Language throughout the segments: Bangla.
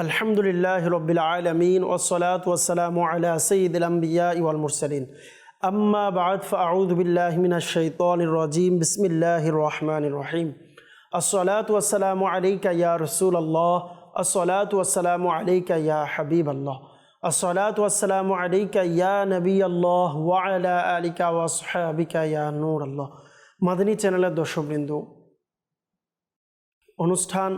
আলহামদুলিল্লাহ রবিল আলমিন ওসলাত ওসালাম আলা সঈদ আম্বিয়া ইউল মুরসালিন। আম্মা বাদ ফাউদ্দিল্লাহমিনা শৈতন রাজিম বিসমিল্লাহ রহমান রহিম। আসসালাত ওয়াসালাম আলাইকা ইয়া রসুল আল্লাহ আসসালাত ওয়াসালাম আলাইকা ইয়া হাবিব আল্লাহ আসসালাত ওয়াসালাম আলাইকা ইয়া নবী আল্লাহ ওয়ালা আলিকা ওয়াসহাবিকা ইয়া নূর আল্লাহ মাদিনী চ্যানেলের দর্শকবৃন্দ, অনুষ্ঠান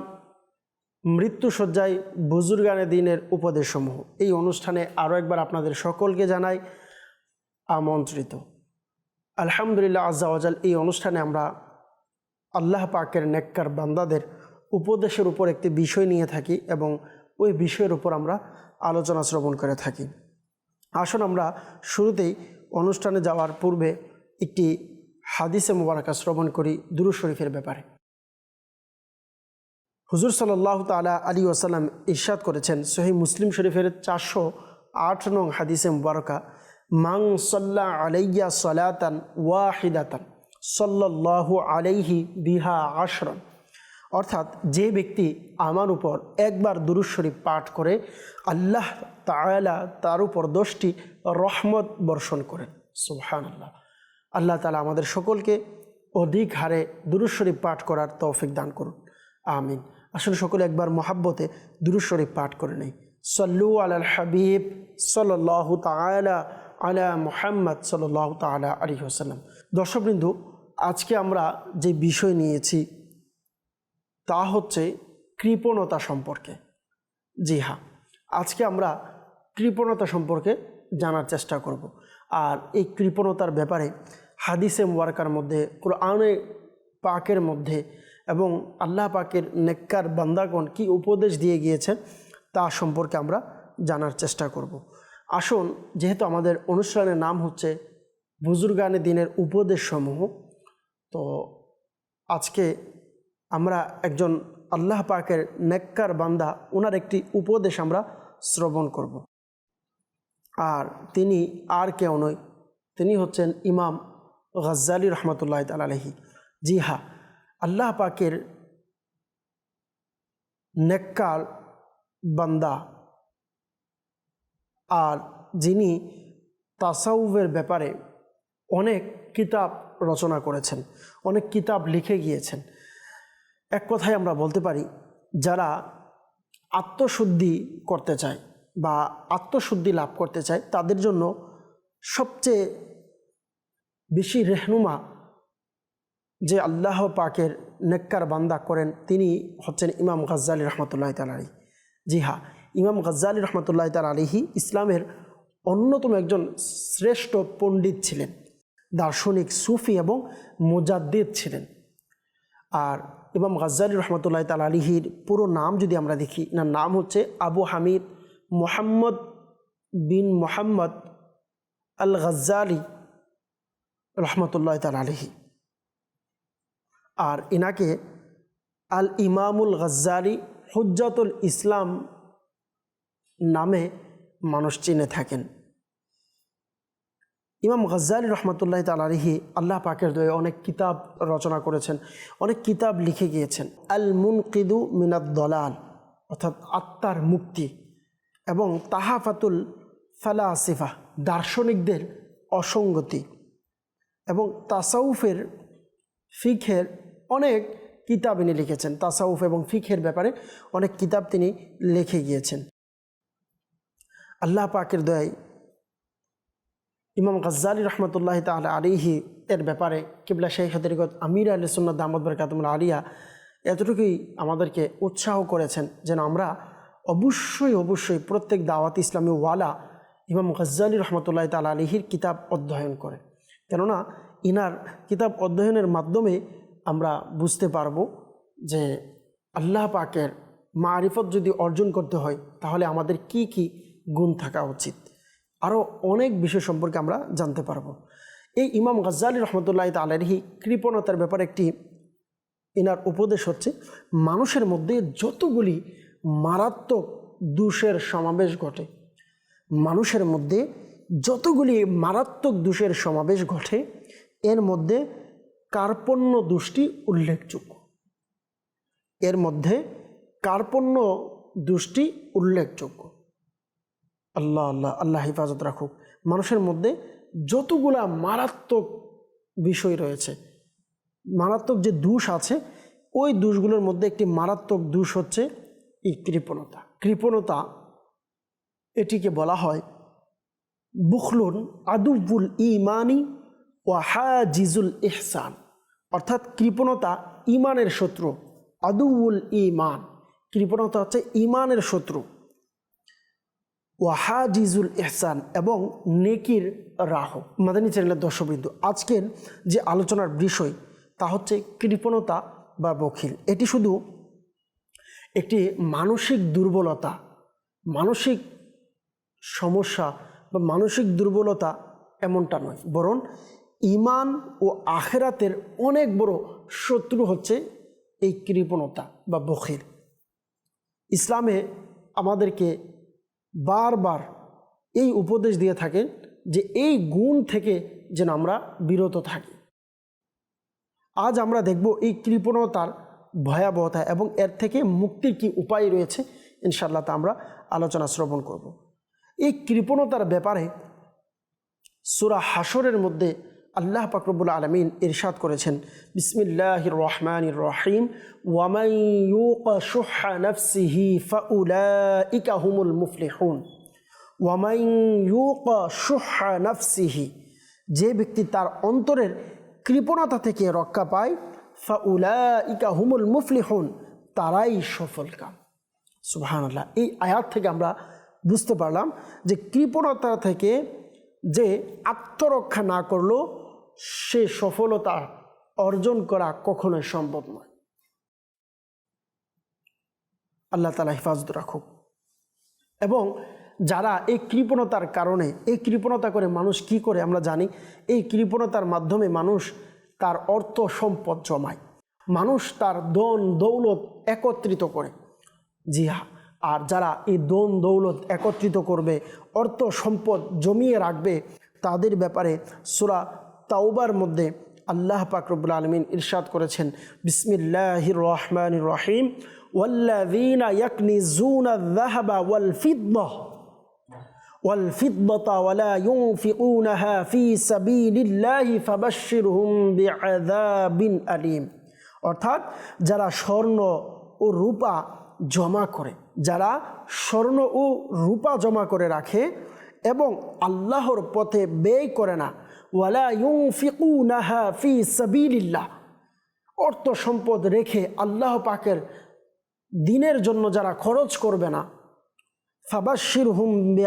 মৃত্যুসজ্জায় বুজুর্গানে দিনের উপদেশসমূহ। এই অনুষ্ঠানে আরও একবার আপনাদের সকলকে জানাই আমন্ত্রিত। আলহামদুলিল্লাহ আজ্জাওয়াজাল এই অনুষ্ঠানে আমরা আল্লাহ পাকের নেককার বান্দাদের উপদেশের উপর একটি বিষয় নিয়ে থাকি এবং ওই বিষয়ের উপর আমরা আলোচনা শ্রবণ করে থাকি। আসুন আমরা শুরুতেই অনুষ্ঠানে যাওয়ার পূর্বে একটি হাদিসে মুবারাকা শ্রবণ করি দুরু শরীফের ব্যাপারে। হুজুর সাল্লাহ তালা আলী ওসাল্লাম ইরশাদ করেছেন সহি মুসলিম শরীফের চারশো আট নং হাদিসে মুবারকা মাং সাল্লাহ আলাইয়া সলাতান ওয়াহিদাতান, সাল্লাল্লাহু আলাইহি বিহা আশরন। অর্থাৎ যে ব্যক্তি আমার উপর একবার দুরুজ শরীফ পাঠ করে, আল্লাহ তাআলা তার উপর দশটি রহমত বর্ষণ করেন। সুবহান আল্লাহ আল্লাহ তালা আমাদের সকলকে অধিক হারে দুরুজ শরীফ পাঠ করার তৌফিক দান করুন। আমিন। আসলে সকলে একবার মহাব্বতে দুরুজ শরীফ পাঠ করে নেই। সল্লু আলাল হাবিব সাল্লাহ তালা আলা মুহাম্মদ সাল্লাহ তালা আলী হোসাল্লাম দর্শকবৃন্দু, আজকে আমরা যে বিষয় নিয়েছি, তা হচ্ছে কৃপণতা সম্পর্কে। জি হ্যাঁ আজকে আমরা কৃপণতা সম্পর্কে জানার চেষ্টা করব। আর এই কৃপণতার ব্যাপারে হাদিসে মুবারকার মধ্যে কোনো কোরআনে পাকের মধ্যে এবং আল্লাহ পাকের নেককার বান্দাগণ কি উপদেশ দিয়ে গিয়েছেন তা সম্পর্কে আমরা জানার চেষ্টা করব। আসুন, যেহেতু আমাদের অনুষ্ঠানের নাম হচ্ছে বুজুর্গানে দিনের উপদেশসমূহ, তো আজকে আমরা একজন আল্লাহ পাকের নেককার বান্দা ওনার একটি উপদেশ আমরা শ্রবণ করব। আর তিনি আর কেউ নয়, তিনি হচ্ছেন ইমাম গজ্জালি রহমতুল্লাহ তালাহি জি হ্যাঁ আল্লাহ পাকের নেককার বান্দা। আর যিনি তাসাউবের ব্যাপারে অনেক কিতাব রচনা করেছেন, অনেক কিতাব লিখে গিয়েছেন। এক কথায় আমরা বলতে পারি, যারা আত্মশুদ্ধি করতে চায় বা আত্মশুদ্ধি লাভ করতে চায়, তাদের জন্য সবচেয়ে বেশি রেহনুমা যে আল্লাহ পাকের নেককার বান্দা করেন, তিনি হচ্ছেন ইমাম গজ্জালি রহমতুল্লাহ তাল আলী জি হ্যাঁ ইমাম গজ্জালি রহমতুল্লাহ তাল আলিহি ইসলামের অন্যতম একজন শ্রেষ্ঠ পণ্ডিত ছিলেন। দার্শনিক, সুফি এবং মোজাদ্দিদ ছিলেন। আর ইমাম গজ্জালি রহমতুল্লাহ তাল আলিহির পুরো নাম যদি আমরা দেখি না নাম হচ্ছে আবু হামিদ মোহাম্মদ বিন মোহাম্মদ আল গজ্জালি রহমতুল্লাহ তাল আলিহি আর ইনাকে আল ইমামুল গজ্জালি হুজ্জাতুল ইসলাম নামে মানুষ চিনে থাকেন। ইমাম গজ্জালি রহমতুল্লাহ তালারিহি আল্লাহ পাকের দয়ে অনেক কিতাব রচনা করেছেন, অনেক কিতাব লিখে গিয়েছেন। আল মুনকিদু মিনাদ দলাল, অর্থাৎ আত্মার মুক্তি এবং তাহাফাতুল ফালাসিফা, দার্শনিকদের অসঙ্গতি এবং তাসাউফের ফিখের অনেক কিতাব ইনি লিখেছেন তাসাউফ এবং ফিখের ব্যাপারে অনেক কিতাব তিনি লিখে গিয়েছেন। আল্লাহ পাকের দয়ায় ইমাম গজ্জালি রহমতুল্লাহ তাল আলিহি এর ব্যাপারে কিবলা শেখ হদরিগত আমির আলী সুন্নত দামদ বরকাতমুল আলিয়া এতটুকুই আমাদেরকে উৎসাহ করেছেন যেন আমরা অবশ্যই অবশ্যই প্রত্যেক দাওয়াত ইসলামী ওয়ালা ইমাম গজ্জালি রহমতুল্লাহ তাল আলিহির কিতাব অধ্যয়ন করে কেননা, ইনার কিতাব অধ্যয়নের মাধ্যমে আমরা বুঝতে পারব যে আল্লাহ পাকের মারিফত যদি অর্জন করতে হয়, তাহলে আমাদের কি কি গুণ থাকা উচিত? আরও অনেক বিষয় সম্পর্কে আমরা জানতে পারব। এই ইমাম গজ্জালি রহমতুল্লাহ তালারহি কৃপণতার ব্যাপারে একটি এনার উপদেশ হচ্ছে, মানুষের মধ্যে যতগুলি মারাত্মক দোষের সমাবেশ ঘটে, মানুষের মধ্যে যতগুলি মারাত্মক দোষের সমাবেশ ঘটে, এর মধ্যে কার্পণ্য দোষটি উল্লেখযোগ্য। এর মধ্যে কার্পণ্য দুষ্টি উল্লেখযোগ্য। আল্লাহ আল্লাহ আল্লাহ হেফাজত রাখুক। মানুষের মধ্যে যতগুলা মারাত্মক বিষয় রয়েছে, মারাত্মক যে দোষ আছে, ওই দোষগুলোর মধ্যে একটি মারাত্মক দোষ হচ্ছে এই কৃপণতা। কৃপণতা, এটিকে বলা হয় বুখলুন আদুবুল ইমানি ওয়াহাজিজুল ইহসান। অর্থাৎ কৃপণতা ইমানের শত্রু, আদুউল ইমান। কৃপণতা হচ্ছে ইমানের শত্রু। ওয়াহাজিজুল এহসান এবং নেকির রাহ। মাদানী চ্যানেলের দর্শকবিন্দু, আজকের যে আলোচনার বিষয়, তা হচ্ছে কৃপণতা বা বখিল। এটি শুধু একটি মানসিক দুর্বলতা, মানসিক সমস্যা বা মানসিক দুর্বলতা এমনটা নয়, বরং ইমান ও আখেরাতের অনেক বড় শত্রু হচ্ছে এই কৃপণতা বা বখিল ইসলামে আমাদেরকে বারবার এই উপদেশ দিয়ে থাকেন যে এই গুণ থেকে যেন আমরা বিরত থাকি। আজ আমরা দেখব এই কৃপণতার ভয়াবহতা এবং এর থেকে মুক্তির কি উপায় রয়েছে ইনশাল্লাহ তা আমরা আলোচনা শ্রবণ করব। এই কৃপণতার ব্যাপারে সুরা হাসরের মধ্যে আল্লাহ পাকরবুল আলমিন ইরশাদ করেছেন বিসমিল্লাহ রহমান রহিম ওয়ামাইকা হুমুল মুফলিহুন। ওয়ামাইকা সুহা নফসিহি, যে ব্যক্তি তার অন্তরের কৃপণতা থেকে রক্ষা পায় ফাউলা ইকা হুমুল মুফলিহুন, তারাই সফল কাম। সুবাহান্লাহ এই আয়াত থেকে আমরা বুঝতে পারলাম যে কৃপণতা থেকে যে আত্মরক্ষা না করল সে সফলতা অর্জন করা কখনোই সম্ভব নয়। আল্লাহ তালা হেফাজত রাখুক। এবং যারা এই কৃপণতার কারণে, এই কৃপণতা করে মানুষ কি করে আমরা জানি, এই কৃপণতার মাধ্যমে মানুষ তার অর্থ সম্পদ জমায়। মানুষ তার দন দৌলত একত্রিত করে। জি হ্যাঁ আর যারা এই দন দৌলত একত্রিত করবে, অর্থ সম্পদ জমিয়ে রাখবে, তাদের ব্যাপারে সুরা তাওবার মধ্যে আল্লাহ পাকরবুল আলমিন ইরশাদ করেছেন বিসমিল্লাহ রহমান রহিম ওয়ালা ফি অর্থাৎ যারা স্বর্ণ ও রূপা জমা করে, যারা স্বর্ণ ও রূপা জমা করে রাখে এবং আল্লাহর পথে ব্যয় করে না ওয়ালা ফি অর্থ সম্পদ রেখে আল্লাহ পাকের দিনের জন্য যারা খরচ করবে না ফাবাশির হুম বে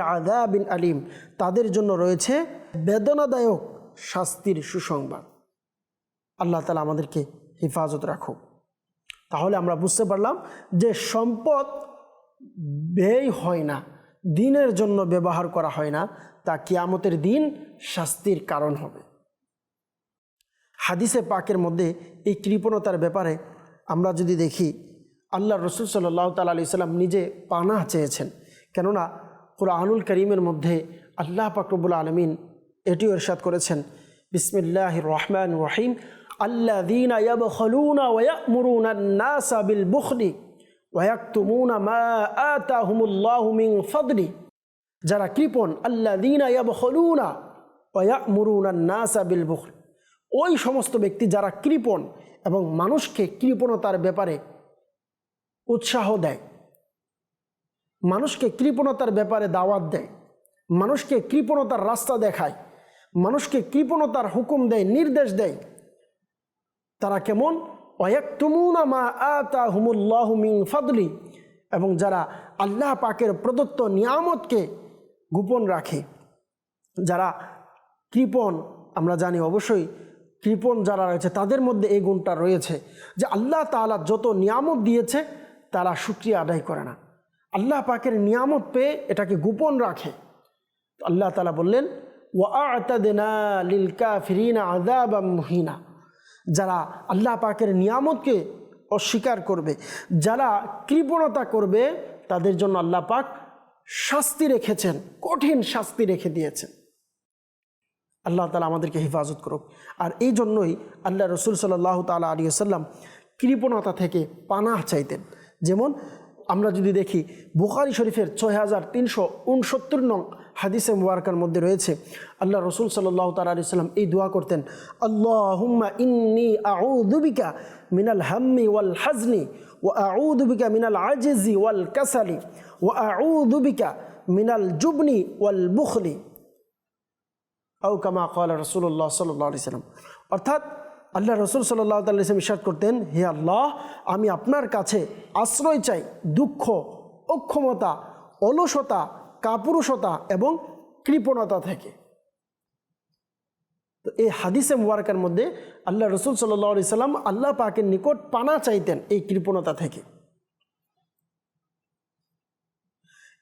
বিন আলিম, তাদের জন্য রয়েছে বেদনাদায়ক শাস্তির সুসংবাদ। আল্লাহ তালা আমাদেরকে হেফাজত রাখুক। তাহলে আমরা বুঝতে পারলাম যে সম্পদ ব্যয় হয় না। দিনের জন্য ব্যবহার করা হয় না, তা কিয়ামতের দিন শাস্তির কারণ হবে। হাদিসে পাকের মধ্যে এই কৃপণতার ব্যাপারে আমরা যদি দেখি আল্লাহ রসুল সাল্লাহ তাল আলি সাল্লাম নিজে পানাহ চেয়েছেন। কেননা কোরআনুল করিমের মধ্যে আল্লাহ পাকরবুল আলমিন এটিও এরশাদ করেছেন বিসমিল্লাহ রহমান রহিম আল্লা দিন ইয়াবখলুনা ওয়ায়ামুরুনা নাসা বিল বুখলি। মা যারা কৃপণ আল্লা দিন ইয়াবখলুনা ওয়ায়ামুরুনা নাসা বিল বুখল। ওই সমস্ত ব্যক্তি যারা কৃপণ এবং মানুষকে কৃপণতার ব্যাপারে উৎসাহ দেয়, মানুষকে কৃপণতার ব্যাপারে দাওয়াত দেয়, মানুষকে কৃপণতার রাস্তা দেখায়, মানুষকে কৃপণতার হুকুম দেয়, নির্দেশ দেয়, তারা কেমন? ফাদলি, এবং যারা আল্লাহ পাকের প্রদত্ত নিয়ামতকে গোপন রাখে, যারা কৃপণ, আমরা জানি অবশ্যই কৃপণ যারা রয়েছে তাদের মধ্যে এই গুণটা রয়েছে, যে আল্লাহ তালা যত নিয়ামত দিয়েছে তারা সুক্রিয়া আদায় করে না। আল্লাহ পাকের নিয়ামত পেয়ে এটাকে গোপন রাখে। আল্লাহ তালা বললেন ওয়াতাদেনা লিল কাফিরিনা আদাবা মুহিনা। যারা আল্লাহ পাকের নিয়ামতকে অস্বীকার করবে, যারা কৃপণতা করবে, তাদের জন্য আল্লাহ পাক শাস্তি রেখেছেন, কঠিন শাস্তি রেখে দিয়েছেন। আল্লাহ তালা আমাদেরকে হেফাজত করুক। আর এই জন্যই আল্লাহ রসুল সাল্লাহ তালা আলী আসাল্লাম কৃপণতা থেকে পানাহ চাইতেন। যেমন আমরা যদি দেখি, বুখারি শরীফের ছয় হাজার তিনশো উনসত্তর নং হাদিসে মুবারকার মধ্যে রয়েছে, আল্লাহ রসুল সাল্লাহ তালা সাল্লাম এই দোয়া করতেন, আল্লাহুম্মা ইন্নি মিনাল হাম্মি ওয়াল হাজনি ও আউদুবিকা মিনাল আজিজি ওয়াল কাসালি ও আউদুবিকা মিনাল জুবনি ওয়াল বুখলি। আউ কামা কাল রসুল্লাহ সাল্লাহ সাল্লাম অর্থাৎ আল্লাহ রসুল সাল্লাহ তাল্লাম ইসাদ করতেন, হে আল্লাহ, আমি আপনার কাছে আশ্রয় চাই দুঃখ, অক্ষমতা, অলসতা, কাপুরুষতা এবং কৃপণতা থেকে। তো এই হাদিসে মুবারকের মধ্যে আল্লাহ রসুল সাল্লাহ সাল্লাম আল্লাহ পাকের নিকট পানা চাইতেন এই কৃপণতা থেকে।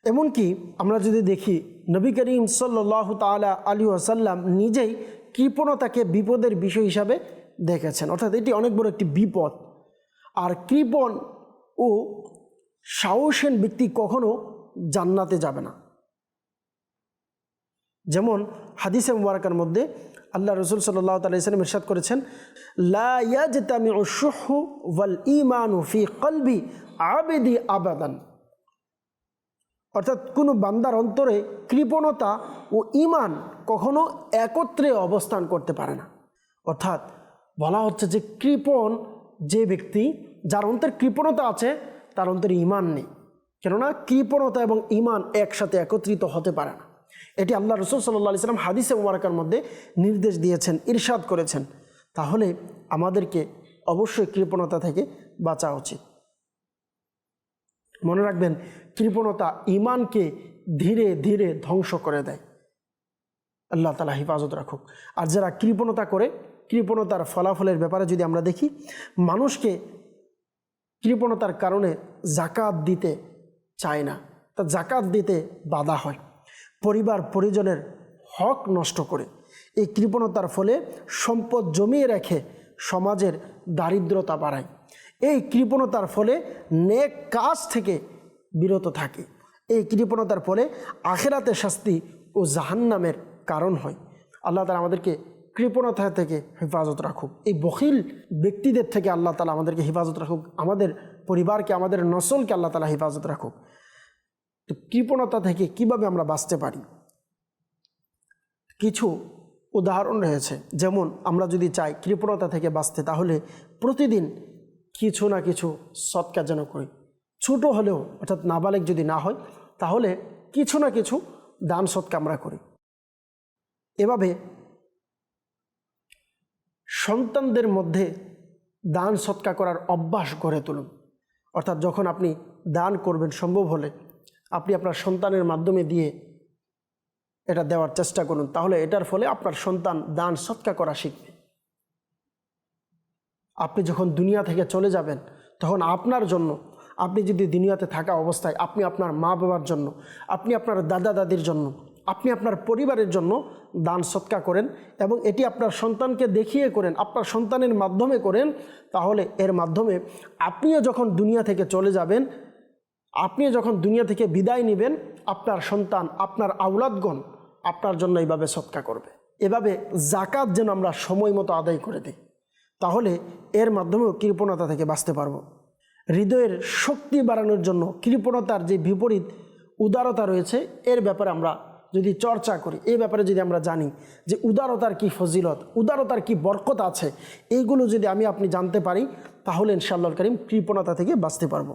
এমনকি আমরা যদি দেখি, নবী করিম সাল্লাহ তালা আলী আসাল্লাম নিজেই কৃপণতাকে বিপদের বিষয় হিসাবে দেখেছেন। অর্থাৎ এটি অনেক বড় একটি বিপদ। আর কৃপণ ও সাহসীন ব্যক্তি কখনো জান্নাতে যাবে না। যেমন হাদিসে মুবারকার মধ্যে আল্লাহ রসুল সাল্লাহ তালাম ইরশাদ করেছেন ওয়াল কলবি অর্থাৎ কোনো বান্দার অন্তরে কৃপণতা ও ইমান কখনো একত্রে অবস্থান করতে পারে না। অর্থাৎ বলা হচ্ছে যে কৃপণ যে ব্যক্তি, যার অন্তর কৃপণতা আছে, তার অন্তর ইমান নেই। কেননা কৃপণতা এবং ইমান একসাথে একত্রিত হতে পারে না। এটি আল্লাহ রসুল সাল্লাহ সাল্লাম হাদিসে মুবারকার মধ্যে নির্দেশ দিয়েছেন, ইরশাদ করেছেন। তাহলে আমাদেরকে অবশ্যই কৃপণতা থেকে বাঁচা উচিত। মনে রাখবেন, কৃপণতা ইমানকে ধীরে ধীরে ধ্বংস করে দেয়। আল্লাহ তালা হেফাজত রাখুক। আর যারা কৃপণতা করে কৃপণতার ফলাফলের ব্যাপারে যদি আমরা দেখি, মানুষকে কৃপণতার কারণে জাকাত দিতে চায় না। তা জাকাত দিতে বাধা হয়। পরিবার, পরিজনের হক নষ্ট করে। এই কৃপণতার ফলে সম্পদ জমিয়ে রেখে সমাজের দারিদ্রতা বাড়ায়। এই কৃপণতার ফলে নেক কাজ থেকে বিরত থাকে। এই কৃপণতার ফলে আখেরাতে শাস্তি ও জাহান্নামের কারণ হয়। আল্লাহ তালা আমাদেরকে কৃপণতা থেকে হেফাজত রাখুক। এই বখিল ব্যক্তিদের থেকে আল্লাহ তালা আমাদেরকে হেফাজত রাখুক। আমাদের পরিবারকে, আমাদের নসলকে আল্লাহ তালা হেফাজত রাখুক। তো কৃপণতা থেকে কীভাবে আমরা বাঁচতে পারি? কিছু উদাহরণ রয়েছে। যেমন আমরা যদি চাই কৃপণতা থেকে বাঁচতে, তাহলে প্রতিদিন কিছু না কিছু সৎকার যেন করি। ছোট হলেও, অর্থাৎ নাবালেক যদি না হয়, তাহলে কিছু না কিছু দান সৎকা আমরা করি। এভাবে সন্তানদের মধ্যে দান সৎকা করার অভ্যাস গড়ে তুলুন। অর্থাৎ যখন আপনি দান করবেন সম্ভব হলে, আপনি আপনার সন্তানের মাধ্যমে দিয়ে এটা দেওয়ার চেষ্টা করুন। তাহলে এটার ফলে আপনার সন্তান দান সৎকা করা শিখবে। আপনি যখন দুনিয়া থেকে চলে যাবেন, তখন আপনার জন্য, আপনি যদি দুনিয়াতে থাকা অবস্থায় আপনি আপনার মা বাবার জন্য, আপনি আপনার দাদা দাদির জন্য আপনি আপনার পরিবারের জন্য দান সৎকা করেন এবং এটি আপনার সন্তানকে দেখিয়ে করেন, আপনার সন্তানের মাধ্যমে করেন, তাহলে এর মাধ্যমে আপনিও যখন দুনিয়া থেকে চলে যাবেন, আপনিও যখন দুনিয়া থেকে বিদায় নেবেন, আপনার সন্তান, আপনার আউলাদগণ আপনার জন্য এইভাবে সৎকা করবে। এভাবে জাকাত যেন আমরা সময় মতো আদায় করে দিই। তাহলে এর মাধ্যমেও কৃপণতা থেকে বাঁচতে পারব। হৃদয়ের শক্তি বাড়ানোর জন্য কৃপণতার যে বিপরীত উদারতা রয়েছে, এর ব্যাপারে আমরা যদি চর্চা করি, এই ব্যাপারে যদি আমরা জানি যে উদারতার কি ফজিলত, উদারতার কি বরকত আছে, এইগুলো যদি আমি আপনি জানতে পারি, তাহলে ইনশাআল্লাহ করিম কৃপণতা থেকে বাঁচতে পারব।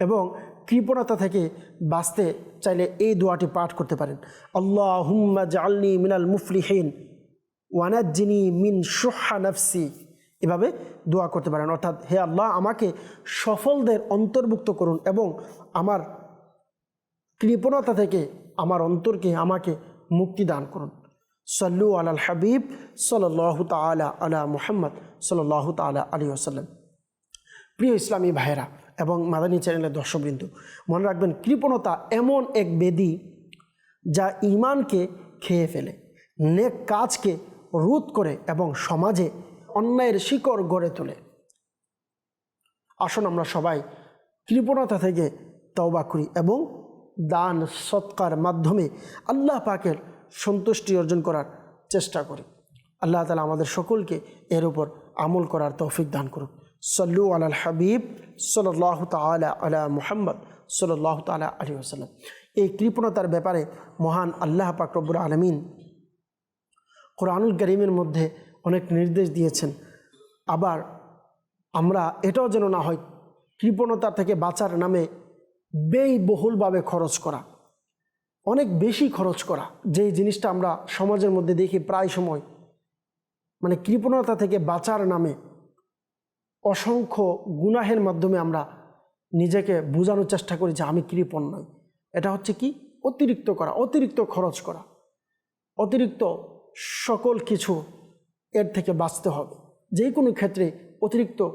এবং কৃপণতা থেকে বাঁচতে চাইলে এই দোয়াটি পাঠ করতে পারেন। আল্লাহ হুম্মা জালনি মিনাল মুফলিহীন ওয়ানাজ্জিনি মিন সোহা নফসি। এভাবে দোয়া করতে পারেন। অর্থাৎ, হে আল্লাহ, আমাকে সফলদের অন্তর্ভুক্ত করুন এবং আমার কৃপণতা থেকে আমার অন্তরকে, আমাকে মুক্তি দান করুন। সল্লু আলাল হাবিব সাল্লাহ তালা আলা মুহাম্মদ সাল্লাহ তালা আলী আসাল্লাম প্রিয় ইসলামী ভাইয়েরা এবং মাদানী চ্যানেলের দর্শকবৃন্দ, মনে রাখবেন কৃপণতা এমন এক বেদি যা ইমানকে খেয়ে ফেলে, নেক কাজকে রোধ করে এবং সমাজে অন্যায়ের শিকড় গড়ে তোলে। আসুন আমরা সবাই কৃপণতা থেকে তওবা করি এবং দান, সৎকার মাধ্যমে আল্লাহ পাকের সন্তুষ্টি অর্জন করার চেষ্টা করি। আল্লাহ তালা আমাদের সকলকে এর উপর আমল করার তৌফিক দান করুক। সল্লু আল হাবিব সাল্লাহ তালা আলা মুহাম্মদ সাল্লাহ তালা আলী আসাল্লাম এই কৃপণতার ব্যাপারে মহান আল্লাহ পাক রব্বুল আলমিন কোরআনুল করিমের মধ্যে অনেক নির্দেশ দিয়েছেন। আবার আমরা এটাও যেন না হয়, কৃপণতা থেকে বাঁচার নামে ব্যয়বহুলভাবে খরচ করা, অনেক বেশি খরচ করা। যেই জিনিসটা আমরা সমাজের মধ্যে দেখি প্রায় সময় মানে কৃপণতা থেকে বাঁচার নামে অসংখ্য গুনাহের মাধ্যমে আমরা নিজেকে বোঝানোর চেষ্টা করি যে আমি কৃপণ নই। এটা হচ্ছে কি? অতিরিক্ত করা, অতিরিক্ত খরচ করা। অতিরিক্ত সকল কিছু এর থেকে বাঁচতে হবে। যে কোনো ক্ষেত্রে অতিরিক্ত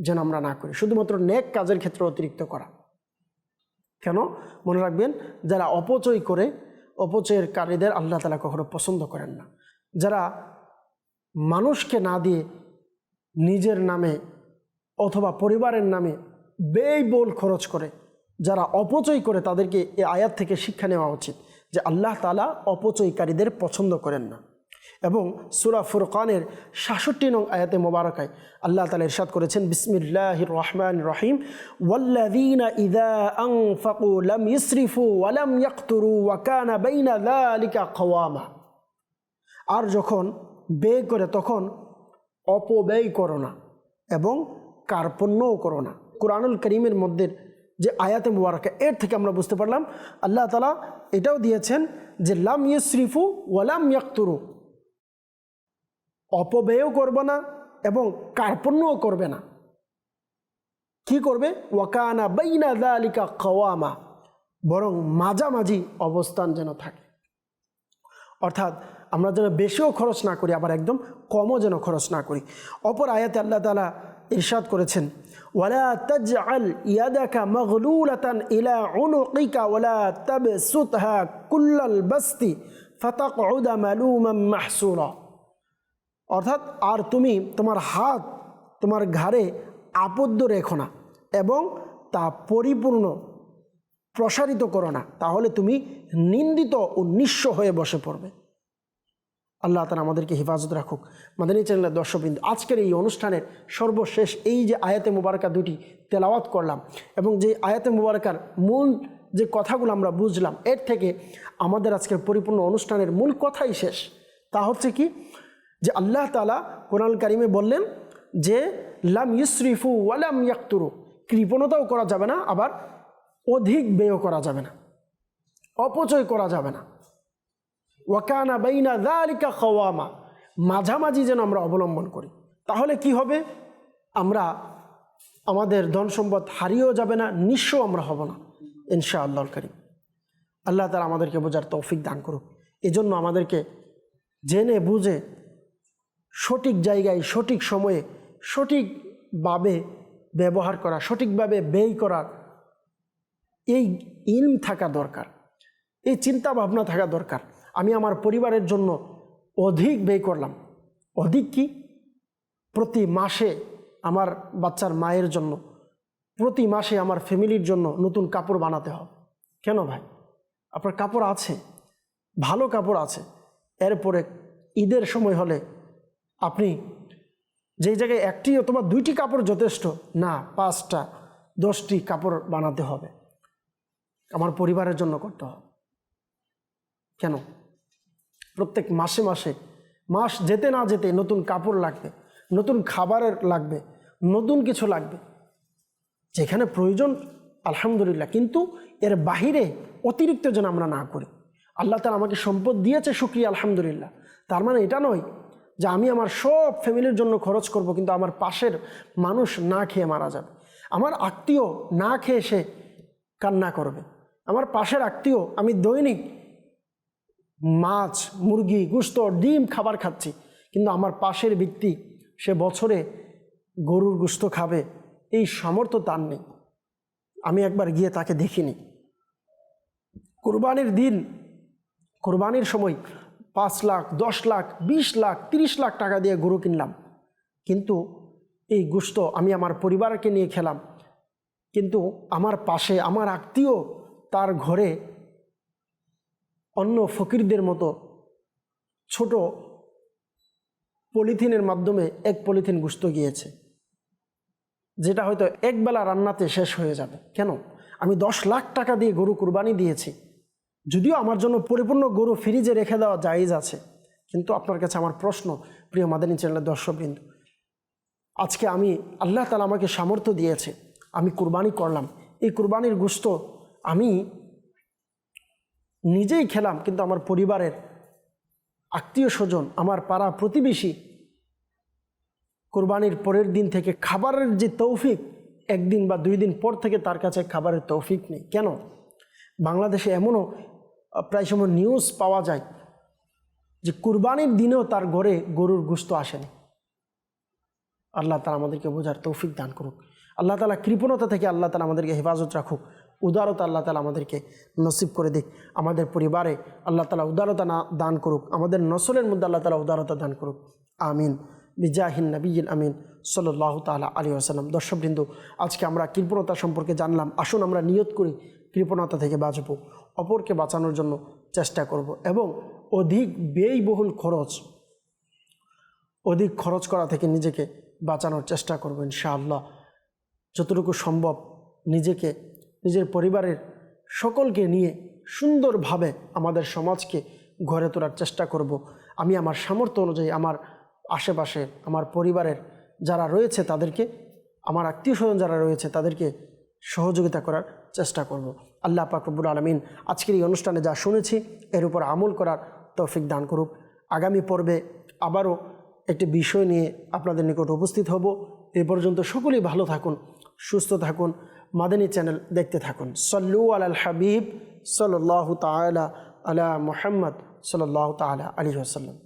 যেন আমরা না করি। শুধুমাত্র নেক কাজের ক্ষেত্রে অতিরিক্ত করা। কেন? মনে রাখবেন, যারা অপচয় করে, অপচয়ের কারীদের আল্লাহ তালা কখনো পছন্দ করেন না। যারা মানুষকে না দিয়ে নিজের নামে অথবা পরিবারের নামে ব্যয়বহুল খরচ করে, যারা অপচয় করে তাদেরকে এ আয়াত থেকে শিক্ষা নেওয়া উচিত যে আল্লাহ তালা অপচয়কারীদের পছন্দ করেন না। এবং সুরা ফুরকানের সাতষট্টি নং আয়াতে মোবারকায় আল্লাহ তালা ইরশাদ করেছেন বিসমিল্লাহ রহমান রহিম। ওয়াল্লাযীনা ইযা আনফাকু লাম ইসরিফু ওয়া লাম ইয়াকতুরু আর যখন ব্যয় করে তখন অপব্যয় করো না এবং কার্পণ্যও করো না। কোরআনুল করিমের মধ্যে যে আয়াতে মুবারকা, এর থেকে আমরা বুঝতে পারলাম, আল্লাহ তালা এটাও দিয়েছেন যে, লাম ইউসরিফু ওয়ালাম ইয়াক্তুরু। অপব্যয়ও করবে না এবং কার্পণ্যও করবে না। কি করবে? ওয়াকানা বাইনা দালিকা কওয়ামা। বরং মাঝামাঝি অবস্থান যেন থাকে। অর্থাৎ আমরা যেন বেশিও খরচ না করি, আবার একদম কমও যেন খরচ না করি। অপর আয়াতে আল্লাহ তালা ইরশাদ করেছেন, ওয়ালা তাজআল ইয়াদাকা মাগলুলাতান ইলা উনুকিকা ওয়ালা তাবসুতহা কুল্লাল বাসতি ফাতাকউদা মালুমান মাহসুরা। অর্থাৎ আর তুমি তোমার হাত তোমার ঘাড়ে আপদ্য রেখো না এবং তা পরিপূর্ণ প্রসারিত করো না। তাহলে তুমি নিন্দিত ও নিঃস্ব হয়ে বসে পড়বে। আল্লাহ তালা আমাদেরকে হেফাজত রাখুক। মাদানী চ্যানেলের দর্শকবৃন্দ, আজকের এই অনুষ্ঠানের সর্বশেষ এই যে আয়াতে মুবারকা দুটি তেলাওয়াত করলাম এবং যে আয়াতে মুবারকার মূল যে কথাগুলো আমরা বুঝলাম, এর থেকে আমাদের আজকের পরিপূর্ণ অনুষ্ঠানের মূল কথাই শেষ। তা হচ্ছে কি? যে আল্লাহ তালা কোরআন কারিমে বললেন যে, লাম ইউসরিফু ওয়ালাম ইয়াক্তুরু। কৃপণতাও করা যাবে না, আবার অধিক ব্যয় করা যাবে না, অপচয় করা যাবে না। ওয়াকানা বাইনা দালিকা খাওয়ামা। মাঝামাঝি যেন আমরা অবলম্বন করি। তাহলে কি হবে? আমরা, আমাদের ধন সম্পদ হারিয়েও যাবে না, নিঃস্ব আমরা হব না ইনশা আল্লাহ করিম। আল্লাহ তালা আমাদেরকে বোঝার তৌফিক দান করুক। এজন্য আমাদেরকে জেনে বুঝে সঠিক জায়গায়, সঠিক সময়ে, সঠিকভাবে ব্যবহার করা, সঠিকভাবে ব্যয় করার এই ইলম থাকা দরকার। এই চিন্তা ভাবনা থাকা দরকার। আমি আমার পরিবারের জন্য অধিক ব্যয় করলাম। অধিক কি? প্রতি মাসে আমার বাচ্চার মায়ের জন্য, প্রতি মাসে আমার ফ্যামিলির জন্য নতুন কাপড় বানাতে হবে। কেন ভাই? আপনার কাপড় আছে, ভালো কাপড় আছে। এরপরে ঈদের সময় হলে আপনি যেই জায়গায় একটি অথবা দুইটি কাপড় যথেষ্ট, না, পাঁচটা, দশটি কাপড় বানাতে হবে। আমার পরিবারের জন্য করতে হবে। কেন? প্রত্যেক মাসে মাসে, মাস যেতে না যেতে নতুন কাপড় লাগবে, নতুন খাবারের লাগবে, নতুন কিছু লাগবে। যেখানে প্রয়োজন, আলহামদুলিল্লাহ, কিন্তু এর বাহিরে অতিরিক্ত যেন আমরা না করি। আল্লাহ তালা আমাকে সম্পদ দিয়েছে সুক্রিয়া আলহামদুলিল্লাহ। তার মানে এটা নয় যে আমি আমার সব ফ্যামিলির জন্য খরচ করব, কিন্তু আমার পাশের মানুষ না খেয়ে মারা যাবে। আমার আত্মীয় না খেয়ে সে কান্না করবে। আমার পাশের আত্মীয়, আমি দৈনিক মাছ, মুরগি, গুস্ত, ডিম খাবার খাচ্ছি, কিন্তু আমার পাশের ব্যক্তি, সে বছরে গরুর গুস্ত খাবে, এই সামর্থ্য তার নেই। আমি একবার গিয়ে তাকে দেখিনি। কোরবানির দিন, কোরবানির সময় পাঁচ লাখ, দশ লাখ, বিশ লাখ, তিরিশ লাখ টাকা দিয়ে গরু কিনলাম। কিন্তু এই গুস্ত আমি আমার পরিবারকে নিয়ে খেলাম। কিন্তু আমার পাশে আমার আত্মীয় তার ঘরে অন্য ফকিরদের মতো ছোট পলিথিনের মাধ্যমে এক পলিথিন গুস্ত গিয়েছে, যেটা হয়তো একবেলা রান্নাতে শেষ হয়ে যাবে। কেন? আমি দশ লাখ টাকা দিয়ে গরু কুরবানি দিয়েছি। যদিও আমার জন্য পরিপূর্ণ গরু ফ্রিজে রেখে দেওয়া জায়েজ আছে, কিন্তু আপনার কাছে আমার প্রশ্ন, প্রিয় মাদানী চ্যানেলের দর্শকবৃন্দ। আজকে আমি, আল্লাহ তালা আমাকে সামর্থ্য দিয়েছে, আমি কুরবানি করলাম। এই কুরবানির গুস্ত আমি নিজেই খেলাম, কিন্তু আমার পরিবারের আত্মীয় স্বজন, আমার পাড়া প্রতিবেশী কোরবানির পরের দিন থেকে খাবারের যে তৌফিক, একদিন বা দুই দিন পর থেকে তার কাছে খাবারের তৌফিক নেই। কেন? বাংলাদেশে এমনও প্রায় সময় নিউজ পাওয়া যায় যে কুরবানির দিনেও তার ঘরে গরুর গুস্ত আসেনি। আল্লাহ তালা আমাদেরকে বোঝার তৌফিক দান করুক। আল্লাহ তালা কৃপণতা থেকে আল্লাহ তালা আমাদেরকে হেফাজত রাখুক। উদারতা আল্লাহ তালা আমাদেরকে নসিব করে দিক। আমাদের পরিবারে আল্লাহ তালা উদারতা না দান করুক। আমাদের নসলের মধ্যে আল্লাহ তালা উদারতা দান করুক। আমিন। বিজাহিন নবীন আমিন। সাল্লাহ তালা আলী আসালাম দর্শকবৃন্দ, আজকে আমরা কৃপণতা সম্পর্কে জানলাম। আসুন আমরা নিয়ত করি কৃপণতা থেকে বাঁচব। অপরকে বাঁচানোর জন্য চেষ্টা করব এবং অধিক ব্যয়বহুল খরচ, অধিক খরচ করা থেকে নিজেকে বাঁচানোর চেষ্টা করব ইনশাআল্লাহ। যতটুকু সম্ভব নিজেকে, নিজের পরিবারের সকলকে নিয়ে সুন্দরভাবে আমাদের সমাজকে গড়ে তোলার চেষ্টা করব। আমি আমার সামর্থ্য অনুযায়ী আমার আশেপাশে, আমার পরিবারের যারা রয়েছে তাদেরকে, আমার আত্মীয় স্বজন যারা রয়েছে তাদেরকে সহযোগিতা করার চেষ্টা করব। আল্লাহ পাকরবুল আলমিন আজকের এই অনুষ্ঠানে যা শুনেছি, এর উপর আমল করার তৌফিক দান করুক। আগামী পর্বে আবারও একটি বিষয় নিয়ে আপনাদের নিকট উপস্থিত হব। এ পর্যন্ত সকলেই ভালো থাকুন, সুস্থ থাকুন, মাদানী চ্যানেল দেখতে থাকুন। সল্লু আল হাবিব সাল্লাহ তালা আলা মোহাম্মদ সাল্লাহ তালা আলী আসাল্লাম